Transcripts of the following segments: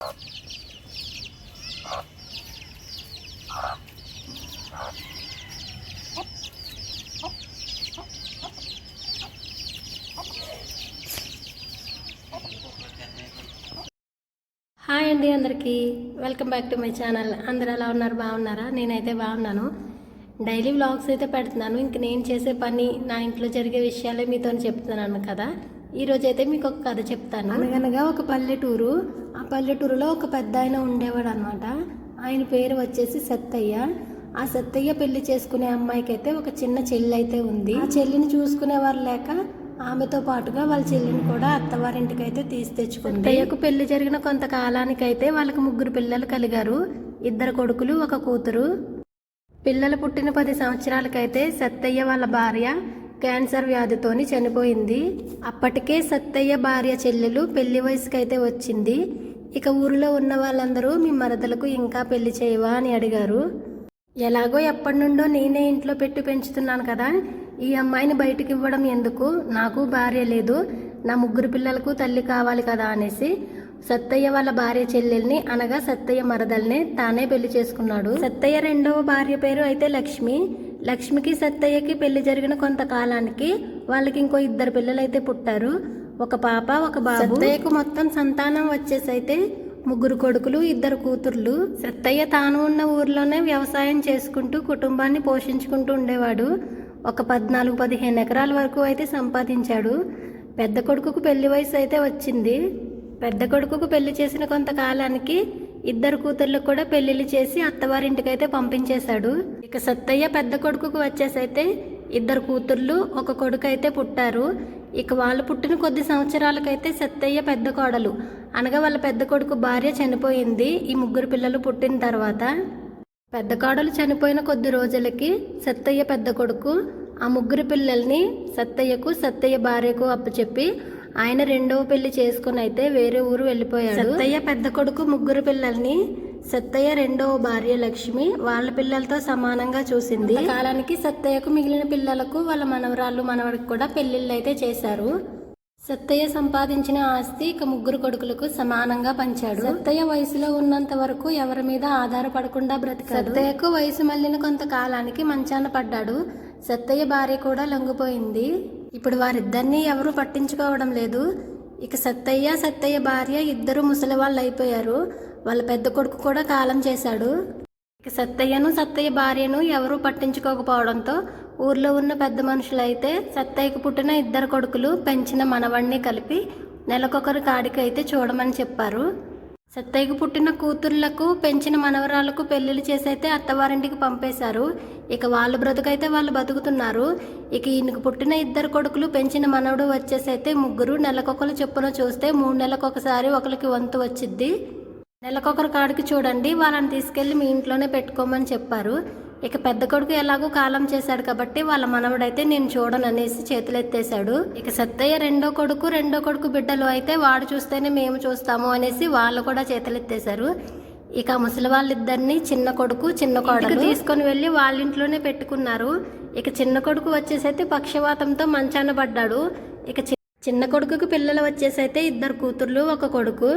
Hi అండి అందరికీ. Welcome back to my channel. అందరు ఎలా ఉన్నారు? బాగున్నారా? నేనైతే బాగున్నాను. డైలీ వ్లాగ్స్ అయితే పెడుతున్నాను. ఇంక నేను చేసే పని నా ఇంట్లో జరిగే విషయాలే మీతో చెప్తున్నాను కదా. ఈ రోజు అయితే మీకు ఒక కథ చెప్తాను. అనగనగా ఒక పల్లెటూరు ఆ పల్లెటూరులో ఒక పెద్ద ఆయన ఉండేవాడు అనమాట ఆయన పేరు వచ్చేసి సత్తయ్య. ఆ సత్తయ్య పెళ్ళి చేసుకునే అమ్మాయికి అయితే ఒక చిన్న చెల్లి అయితే ఉంది. ఆ చెల్లిని చూసుకునేవారు లేక ఆమెతో పాటుగా వాళ్ళ చెల్లిని కూడా అత్తవారింటికి అయితే తీసి తెచ్చుకుంది అత్తయ్యకు పెళ్ళి జరిగిన కొంతకాలానికి అయితే వాళ్ళకి ముగ్గురు పిల్లలు కలిగారు. ఇద్దరు కొడుకులు ఒక కూతురు. పిల్లలు పుట్టిన పది సంవత్సరాలకైతే సత్తయ్య వాళ్ళ భార్య క్యాన్సర్ వ్యాధితోని చనిపోయింది. అప్పటికే సత్తయ్య భార్య చెల్లెలు పెళ్ళి వయసుకైతే వచ్చింది. ఇక ఊరిలో ఉన్న వాళ్ళందరూ మీ మరదలకు ఇంకా పెళ్ళి చేయవా అని అడిగారు. ఎలాగో ఎప్పటి నుండో నేనే ఇంట్లో పెట్టి పెంచుతున్నాను కదా. ఈ అమ్మాయిని బయటికి ఇవ్వడం ఎందుకు? నాకు భార్య లేదు. నా ముగ్గురు పిల్లలకు తల్లి కావాలి కదా అనేసి సత్తయ్య వాళ్ళ భార్య చెల్లెల్ని అనగా సత్తయ్య మరదల్ని తానే పెళ్ళి చేసుకున్నాడు. సత్తయ్య రెండవ భార్య పేరు అయితే లక్ష్మి. లక్ష్మికి సత్తయ్యకి పెళ్ళి జరిగిన కొంతకాలానికి వాళ్ళకి ఇంకో ఇద్దరు పిల్లలు అయితే పుట్టారు. ఒక పాప ఒక బాబు. సత్తయ్యకు మొత్తం సంతానం వచ్చేసైతే ముగ్గురు కొడుకులు ఇద్దరు కూతుర్లు. సత్తయ్య తాను ఉన్న ఊర్లోనే వ్యవసాయం చేసుకుంటూ కుటుంబాన్ని పోషించుకుంటూ ఉండేవాడు. ఒక పద్నాలుగు పదిహేను ఎకరాల వరకు అయితే సంపాదించాడు. పెద్ద కొడుకుకు పెళ్ళి వయసు అయితే వచ్చింది. పెద్ద కొడుకుకు పెళ్ళి చేసిన కొంతకాలానికి ఇద్దరు కూతుర్లకు కూడా పెళ్ళిళ్ళు చేసి అత్తవారింటికైతే పంపించేశాడు. ఇక సత్తయ్య పెద్ద కొడుకుకు వచ్చేసైతే ఇద్దరు కూతుర్లు ఒక కొడుకు అయితే పుట్టారు. ఇక వాళ్ళు పుట్టిన కొద్ది సంవత్సరాలకైతే సత్తయ్య పెద్ద కోడలు. అనగా వాళ్ళ పెద్ద కొడుకు భార్య చనిపోయింది ఈ ముగ్గురు పిల్లలు పుట్టిన తర్వాత. పెద్ద కోడలు చనిపోయిన కొద్ది రోజులకి సత్తయ్య పెద్ద కొడుకు ఆ ముగ్గురు పిల్లల్ని సత్తయ్యకు సత్తయ్య భార్యకు అప్పచెప్పి ఆయన రెండవ పెళ్ళి చేసుకుని అయితే వేరే ఊరు వెళ్ళిపోయాడు. సత్తయ్య పెద్ద కొడుకు ముగ్గురు పిల్లల్ని సత్తయ్య రెండవ భార్య లక్ష్మి వాళ్ళ పిల్లలతో సమానంగా చూసింది. కాలానికి సత్తయ్యకు మిగిలిన పిల్లలకు వాళ్ళ మనవరాళ్ళు మనవడికి కూడా పెళ్ళిళ్ళు అయితే చేశారు. సత్తయ్య సంపాదించిన ఆస్తి ఇక ముగ్గురు కొడుకులకు సమానంగా పంచాడు. సత్తయ్య వయసులో ఉన్నంత వరకు ఎవరి మీద ఆధారపడకుండా బ్రతికాడు. సత్తయ్యకు వయసు మళ్ళిన కొంతకాలానికి మంచాన పడ్డాడు. సత్తయ్య భార్య కూడా లొంగిపోయింది. ఇప్పుడు వారిద్దరినీ ఎవరు పట్టించుకోవడం లేదు. ఇక సత్తయ్య సత్తయ్య భార్య ఇద్దరు ముసలి వాళ్ళు అయిపోయారు. వాళ్ళ పెద్ద కొడుకు కూడా కాలం చేశాడు. ఇక సత్తయ్యను సత్తయ్య భార్యను ఎవరూ పట్టించుకోకపోవడంతో ఊర్లో ఉన్న పెద్ద మనుషులైతే సత్తయ్యకు పుట్టిన ఇద్దరు కొడుకులు పెంచిన మనవణ్ణి కలిపి నెలకొకరు కాడికి అయితే చూడమని చెప్పారు. సత్తయ్యకు పుట్టిన కూతుర్లకు పెంచిన మనవరాలకు పెళ్ళిళ్ళు చేసైతే అత్తవారింటికి పంపేశారు. ఇక వాళ్ళ బ్రతుకైతే వాళ్ళు బతుకుతున్నారు. ఇక ఈయనకు పుట్టిన ఇద్దరు కొడుకులు పెంచిన మనవడు వచ్చేసైతే ముగ్గురు. నెలకొకరు చొప్పున చూస్తే మూడు నెలలకు ఒకసారి ఒకరికి వంతు వచ్చిద్ది. నెలకొకరు కాడికి చూడండి వాళ్ళని తీసుకెళ్ళి మీ ఇంట్లోనే పెట్టుకోమని చెప్పారు. ఇక పెద్ద కొడుకు ఎలాగో కాలం చేశాడు కాబట్టి వాళ్ళ మనవడైతే నేను చూడను అనేసి చేతులెత్తేశాడు. ఇక సత్తయ్య రెండో కొడుకు రెండో కొడుకు బిడ్డలు అయితే వాడు చూస్తేనే మేము చూస్తాము అనేసి వాళ్ళు కూడా చేతులెత్తేశారు. ఇక ముసలి వాళ్ళిద్దరిని చిన్న కొడుకు చిన్న కొడుకు తీసుకొని వెళ్ళి వాళ్ళ ఇంట్లోనే పెట్టుకున్నారు. ఇక చిన్న కొడుకు వచ్చేసైతే పక్షవాతంతో మంచాన పడ్డాడు. ఇక చిన్న కొడుకుకి పిల్లలు వచ్చేసైతే ఇద్దరు కూతుర్లు ఒక కొడుకు.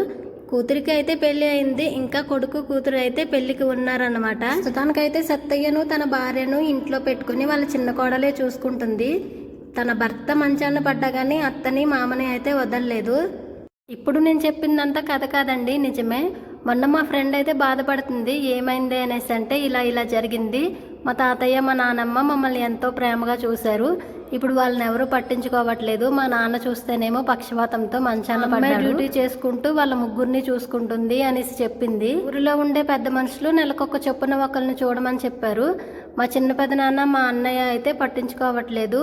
కూతురికి అయితే పెళ్ళి అయింది ఇంకా కొడుకు కూతురు అయితే పెళ్ళికి ఉన్నారన్నమాట. ప్రస్తుతానికైతే సత్తయ్యను తన భార్యను ఇంట్లో పెట్టుకుని వాళ్ళ చిన్న కోడలే చూసుకుంటుంది. తన భర్త మంచాన పడ్డా కానీ అత్తని మామని అయితే వదలలేదు. ఇప్పుడు నేను చెప్పిందంతా కథ కాదండి నిజమే. మొన్న మా ఫ్రెండ్ అయితే బాధపడుతుంది ఏమైంది అనేసి అంటే ఇలా ఇలా జరిగింది. మా తాతయ్య మా నానమ్మ మమ్మల్ని ఎంతో ప్రేమగా చూశారు. ఇప్పుడు వాళ్ళని ఎవరు పట్టించుకోవట్లేదు. మా నాన్న చూస్తేనేమో పక్షవాతంతో మంచాన డ్యూటీ చేసుకుంటూ వాళ్ళ ముగ్గురిని చూసుకుంటుంది అనేసి చెప్పింది. ఊరిలో ఉండే పెద్ద మనుషులు నెలకొక చొప్పున ఒకరిని చూడమని చెప్పారు. మా చిన్న పెద్ద నాన్న మా అన్నయ్య అయితే పట్టించుకోవట్లేదు.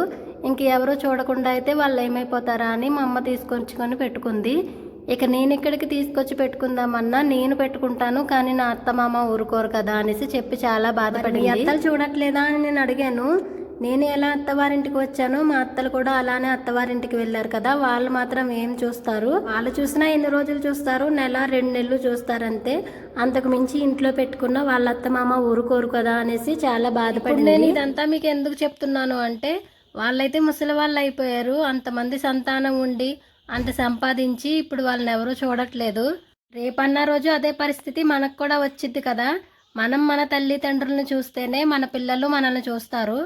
ఇంక ఎవరు చూడకుండా అయితే వాళ్ళు ఏమైపోతారా అని మా అమ్మ తీసుకొచ్చుకొని పెట్టుకుంది. ఇక నేను ఇక్కడికి తీసుకొచ్చి పెట్టుకుందామన్నా నేను పెట్టుకుంటాను కానీ నా అత్త మామ ఊరుకోరు కదా అనేసి చెప్పి చాలా బాధపడింది. అత్తలు చూడట్లేదా అని నేను అడిగాను. నేను ఎలా అత్తవారింటికి వచ్చానో మా అత్తలు కూడా అలానే అత్తవారింటికి వెళ్ళారు కదా వాళ్ళు మాత్రం ఏం చూస్తారు? వాళ్ళు చూసినా ఎన్ని రోజులు చూస్తారు? నెల రెండు నెలలు చూస్తారంతే. అంతకు మించి ఇంట్లో పెట్టుకున్న వాళ్ళ అత్త మామ ఊరుకోరు కదా అనేసి చాలా బాధపడి నేను ఇదంతా మీకు ఎందుకు చెప్తున్నాను అంటే వాళ్ళైతే ముసలి వాళ్ళు అయిపోయారు. అంతమంది సంతానం ఉండి అంత సంపాదించి ఇప్పుడు వాళ్ళని ఎవరూ చూడట్లేదు. రేపన్న రోజు అదే పరిస్థితి మనకు కూడా వచ్చింది కదా. మనం మన తల్లిదండ్రులను చూస్తేనే మన పిల్లలు మనల్ని చూస్తారు.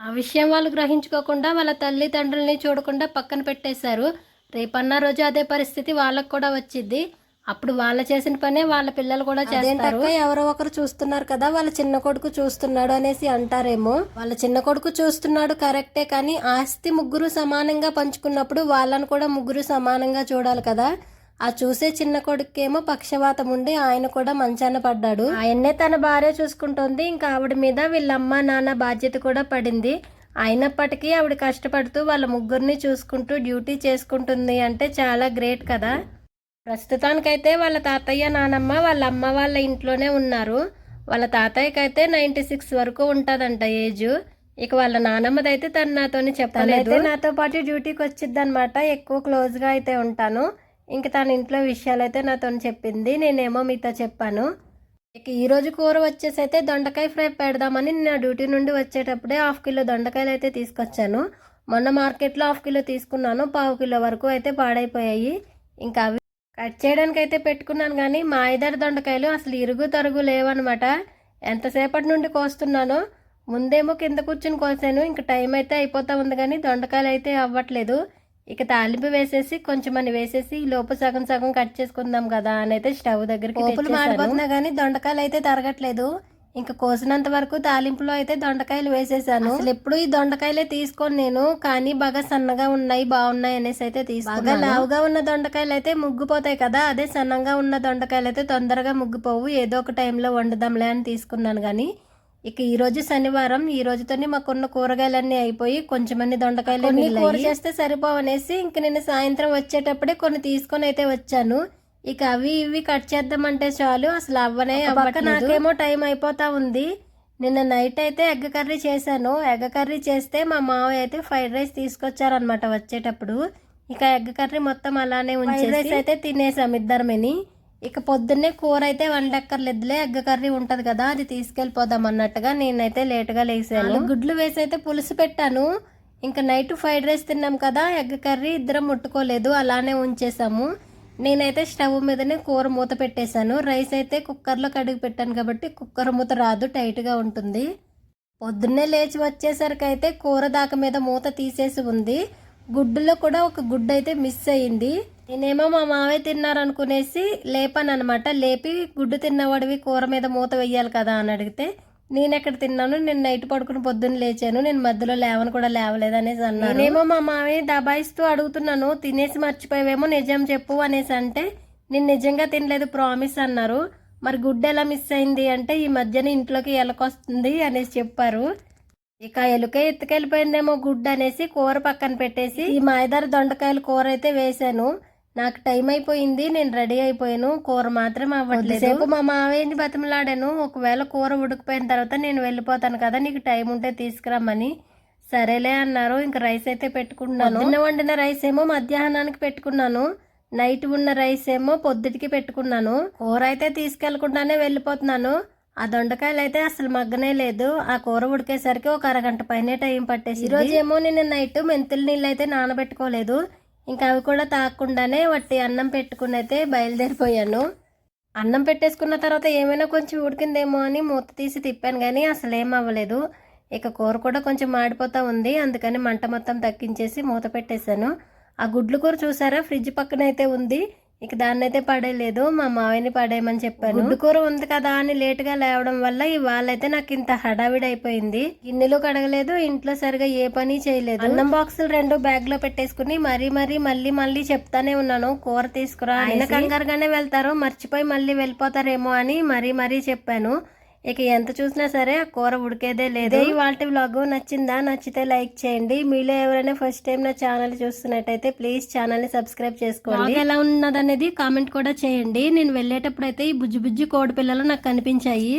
ఆ విషయం వాళ్ళు గ్రహించుకోకుండా వాళ్ళ తల్లిదండ్రుల్ని చూడకుండా పక్కన పెట్టేశారు. రేపన్న రోజు అదే పరిస్థితి వాళ్ళకు కూడా వచ్చింది అప్పుడు వాళ్ళు చేసిన పనే వాళ్ళ పిల్లలు కూడా చేస్తారు. ఎవరో ఒకరు చూస్తున్నారు కదా వాళ్ళ చిన్న కొడుకు చూస్తున్నాడు అనేసి అంటారేమో. వాళ్ళ చిన్న కొడుకు చూస్తున్నాడు కరెక్టే కానీ ఆస్తి ముగ్గురు సమానంగా పంచుకున్నప్పుడు వాళ్ళని కూడా ముగ్గురు సమానంగా చూడాలి కదా. ఆ చూసే చిన్న కొడుకేమో పక్షవాతం ఉండి ఆయన కూడా మంచాన పడ్డాడు. ఆయన్నే తన భార్య చూసుకుంటోంది. ఇంకా ఆవిడ మీద వీళ్ళ అమ్మ నాన్న బాధ్యత కూడా పడింది. అయినప్పటికీ ఆవిడ కష్టపడుతూ వాళ్ళ ముగ్గురిని చూసుకుంటూ డ్యూటీ చేసుకుంటుంది అంటే చాలా గ్రేట్ కదా. ప్రస్తుతానికైతే వాళ్ళ తాతయ్య నానమ్మ వాళ్ళ అమ్మ వాళ్ళ ఇంట్లోనే ఉన్నారు. వాళ్ళ తాతయ్యకి అయితే నైంటీ సిక్స్ వరకు ఉంటుందంట ఏజ్. ఇక వాళ్ళ నానమ్మదైతే తను నాతోని చెప్పలేదు. నాతో పాటు డ్యూటీకి వచ్చిద్ది అనమాట ఎక్కువ క్లోజ్గా అయితే ఉంటాను. ఇంక తన ఇంట్లో విషయాలు అయితే నాతో చెప్పింది. నేనేమో మీతో చెప్పాను. ఇక ఈరోజు కూర వచ్చేసి అయితే దొండకాయ ఫ్రై పెడదామని నా డ్యూటీ నుండి వచ్చేటప్పుడే హాఫ్ కిలో దొండకాయలు అయితే తీసుకొచ్చాను. మొన్న మార్కెట్లో హాఫ్ కిలో తీసుకున్నాను. పావు కిలో వరకు అయితే పాడైపోయాయి. ఇంకా అవి కట్ చేయడానికి అయితే పెట్టుకున్నాను కానీ మా ఐదారు దొండకాయలు అసలు ఇరుగు తరుగు లేవనమాట ఎంతసేపటి నుండి కోస్తున్నానో ముందేమో కింద కూర్చుని కోసాను. ఇంకా టైం అయితే అయిపోతా ఉంది కానీ దొండకాయలు అయితే అవ్వట్లేదు. ఇక తాలింపు వేసేసి కొంచెం అని వేసేసి లోపు సగం సగం కట్ చేసుకుందాం కదా అని అయితే స్టవ్ దగ్గరికి పోపులు మాడిపోతున్నా కానీ దొండకాయలు అయితే తరగట్లేదు. ఇంకా కోసినంత వరకు తాలింపులో అయితే దొండకాయలు వేసేసాను. అసలు ఎప్పుడు ఈ దొండకాయలే తీసుకొని నేను కానీ బాగా సన్నగా ఉన్నాయి బాగున్నాయి అనేసి అయితే తీసుకున్నాను. బాగా లావుగా ఉన్న దొండకాయలు అయితే ముగ్గిపోతాయి కదా అదే సన్నంగా ఉన్న దొండకాయలు అయితే తొందరగా ముగ్గిపోవు. ఏదో ఒక టైంలో వండుదాంలే అని తీసుకున్నాను కానీ ఇక ఈ రోజు శనివారం ఈ రోజుతోనే మాకున్న కూరగాయలన్నీ అయిపోయి కొంచెమన్ని దొండకాయలు కూర చేస్తే సరిపోవనేసి ఇంక నేను సాయంత్రం వచ్చేటప్పుడే కొన్ని తీసుకొని అయితే వచ్చాను. ఇక అవి ఇవి కట్ చేద్దామంటే చాలు అసలు అవ్వనే అవ్వక నాకేమో టైం అయిపోతా ఉంది. నిన్న నైట్ అయితే ఎగ్ కర్రీ చేశాను. ఎగ్ కర్రీ చేస్తే మా మావయ్య అయితే ఫ్రైడ్ రైస్ తీసుకొచ్చారనమాట వచ్చేటప్పుడు. ఇక ఎగ్ కర్రీ మొత్తం అలానే ఉంచేసి రైస్ అయితే తినేసాం ఇద్దరమని. ఇక పొద్దున్నే కూర అయితే వండక్కర్లేదులే ఎగ్గ కర్రీ ఉంటుంది కదా అది తీసుకెళ్ళిపోదాం అన్నట్టుగా నేనైతే లేటుగా లేసాను. గుడ్లు వేసి అయితే పులుసు పెట్టాను. ఇంకా నైట్ ఫ్రైడ్ రైస్ తిన్నాం కదా ఎగ్ కర్రీ ఇద్దరం ముట్టుకోలేదు అలానే ఉంచేసాము. నేనైతే స్టవ్ మీదనే కూర మూత పెట్టేశాను. రైస్ అయితే కుక్కర్లో కడిగి పెట్టాను కాబట్టి కుక్కర్ మూత రాదు టైట్గా ఉంటుంది. పొద్దున్నే లేచి వచ్చేసరికి అయితే కూర దాక మీద మూత తీసేసి ఉంది. గుడ్డులో కూడా ఒక గుడ్డు అయితే మిస్ అయ్యింది. నేనేమో మా మావయ్య తిన్నారనుకునేసి లేపాను అనమాట లేపి గుడ్డు తిన్నవాడివి కూర మీద మూత వెయ్యాలి కదా అని అడిగితే నేను ఎక్కడ తిన్నాను? నేను నైట్ పడుకుని పొద్దున్న లేచాను. నేను మధ్యలో లేవను కూడా లేవలేదు అనేసి అన్నాను నేనేమో మా మావయ్య దబాయిస్తూ అడుగుతున్నాను. తినేసి మర్చిపోయావేమో నిజం చెప్పు అనేసి అంటే నేను నిజంగా తినలేదు ప్రామిస్ అన్నారు. మరి గుడ్డు ఎలా మిస్ అయింది అంటే ఈ మధ్యన ఇంట్లోకి ఎలకొస్తుంది అనేసి చెప్పారు. ఇక ఎలుక ఎత్తుకెళ్ళిపోయిందేమో గుడ్డు అనేసి కూర పక్కన పెట్టేసి ఈ మాయదారి దొండకాయలు కూర అయితే వేసాను నాకు టైం అయిపోయింది నేను రెడీ అయిపోయాను. కూర మాత్రం అవ్వట్లేదు. సేపు మా మావయ్యని బతిమలాడాను. ఒకవేళ కూర ఉడికిపోయిన తర్వాత నేను వెళ్ళిపోతాను కదా నీకు టైం ఉంటే తీసుకురమ్మని. సరేలే అన్నారు. ఇంకా రైస్ అయితే పెట్టుకున్నాను. నిన్న వండిన రైస్ ఏమో మధ్యాహ్నానికి పెట్టుకున్నాను. నైట్ ఉన్న రైస్ ఏమో పొద్దుటికి పెట్టుకున్నాను. కూర అయితే తీసుకెళ్ళకుండానే వెళ్ళిపోతున్నాను. ఆ దొండకాయలు అయితే అసలు మగ్గనే లేదు. ఆ కూర ఉడికేసరికి ఒక అరగంట పైన టైం పట్టేసి ఈ రోజు ఏమో నేను నైట్ మెంతుల నీళ్ళు అయితే నానబెట్టుకోలేదు. ఇంకా అవి కూడా తాగకుండానే వట్టి అన్నం పెట్టుకుని అయితే బయలుదేరిపోయాను. అన్నం పెట్టేసుకున్న తర్వాత ఏమైనా కొంచెం ఉడికిందేమో అని మూత తీసి తిప్పాను కానీ అసలు ఏం అవ్వలేదు. ఇక కూర కూడా కొంచెం మాడిపోతూ ఉంది. అందుకని మంట మొత్తం తగ్గించేసి మూత పెట్టేశాను. ఆ గుడ్లు కూర చూసారా? ఫ్రిడ్జ్ పక్కన అయితే ఉంది. ఇక దాన్ని అయితే పడేయలేదు మా మావయ్యని పడేయమని చెప్పాను. గుడ్డు కూర ఉంది కదా అని లేటుగా లేవడం వల్ల ఇవాళ అయితే నాకు ఇంత హడావిడి అయిపోయింది గిన్నెలు కడగలేదు ఇంట్లో సరిగా ఏ పని చేయలేదు. అన్నం బాక్సులు రెండు బ్యాగ్లో పెట్టేసుకుని మరీ మరీ మళ్ళీ మళ్ళీ చెప్తానే ఉన్నాను కూర తీసుకురా. ఆయన కంగారుగానే వెళ్తారు మర్చిపోయి మళ్ళీ వెళ్ళిపోతారేమో అని మరీ మరీ చెప్పాను. ఇక ఎంత చూసినా సరే ఆ కూర ఉడికేదే లేదు. ఇవాళ వ్లాగ్ నచ్చిందా? నచ్చితే లైక్ చేయండి. మీలో ఎవరైనా ఫస్ట్ టైం నా ఛానల్ చూస్తున్నట్టయితే ప్లీజ్ ఛానల్ని సబ్స్క్రైబ్ చేసుకోండి. ఎలా ఉన్నదనేది కామెంట్ కూడా చేయండి. నేను వెళ్ళేటప్పుడు అయితే ఈ బుజ్జి బుజ్జి కోడి పిల్లలు నాకు కనిపించాయి.